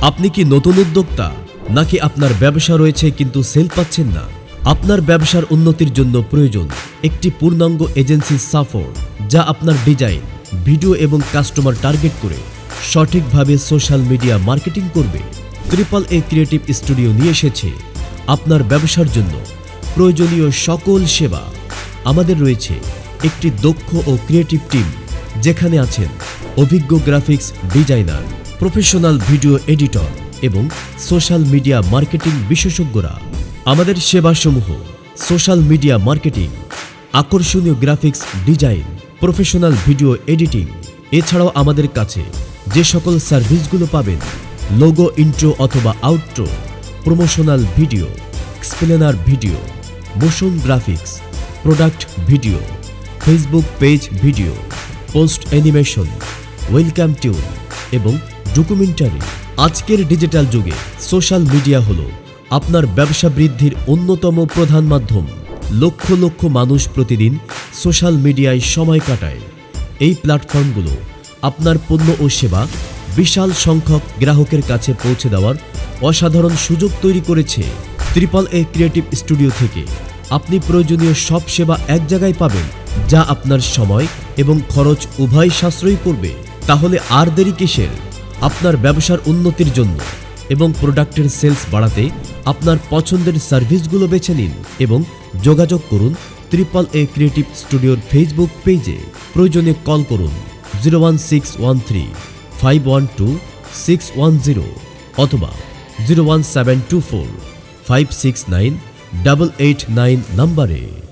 আপনি কি নতুন উদ্যোক্তা? নাকি আপনার ব্যবসা রয়েছে কিন্তু সেল পাচ্ছেন না? আপনার ব্যবসার উন্নতির জন্য প্রয়োজন একটি পূর্ণাঙ্গ এজেন্সি সাফর, যা আপনার ডিজাইন, ভিডিও এবং কাস্টমার টার্গেট করে সঠিকভাবে সোশ্যাল মিডিয়া মার্কেটিং করবে। ট্রিপল এ ক্রিয়েটিভ স্টুডিও নিয়ে এসেছে। আপনার ব্যবসার জন্য প্রয়োজনীয় সকল সেবা। আমাদের রয়েছে একটি দক্ষ ও ক্রিয়েটিভ টিম, যেখানে আছেন অভিজ্ঞ graphics designer professional video editor এবং সোশ্যাল মিডিয়া মার্কেটিং বিশেষজ্ঞরা। আমাদের সেবাসমূহ, সোশ্যাল মিডিয়া মার্কেটিং, আকর্ষণীয় graphics design, professional video editing, এছাড়াও আমাদের কাছে যে সকল সার্ভিসগুলো পাবেন, লোগো, ইন্ট্রো অথবা outro, promotional video explainer video, motion graphics, product video, Facebook page video, post animation, welcome tune এবং ডকুমেন্টারি, আজকের ডিজিটাল যুগে সোশ্যাল মিডিয়া হলো আপনার ব্যবসা বৃদ্ধির অন্যতম প্রধান মাধ্যম। লক্ষ লক্ষ মানুষ প্রতিদিন সোশ্যাল মিডিয়ায় সময় কাটায়। এই প্ল্যাটফর্মগুলো আপনার পণ্য ও সেবা বিশাল সংখ্যক গ্রাহকের কাছে পৌঁছে দেওয়ার অসাধারণ সুযোগ তৈরি করেছে ত্রিপল এ ক্রিয়েটিভ স্টুডিও থেকে। আপনি প্রয়োজনীয় সব সেবা এক জায়গায় পাবেন, যা আপনার সময় এবং খরচ উভয় সাশ্রয়ী করবে। তাহলে আর দেরি কিসের? আপনার ব্যবসার উন্নতির জন্য এবং প্রোডাক্টের সেলস বাড়াতে আপনার পছন্দের সার্ভিসগুলো বেছে নিন এবং যোগাযোগ করুন ত্রিপল এ ক্রিয়েটিভ স্টুডিওর ফেসবুক পেজে। প্রয়োজনে কল করুন zero one six one three, five one two, six one zero অথবা zero one seven two four, five six nine, double eight nine নম্বরে।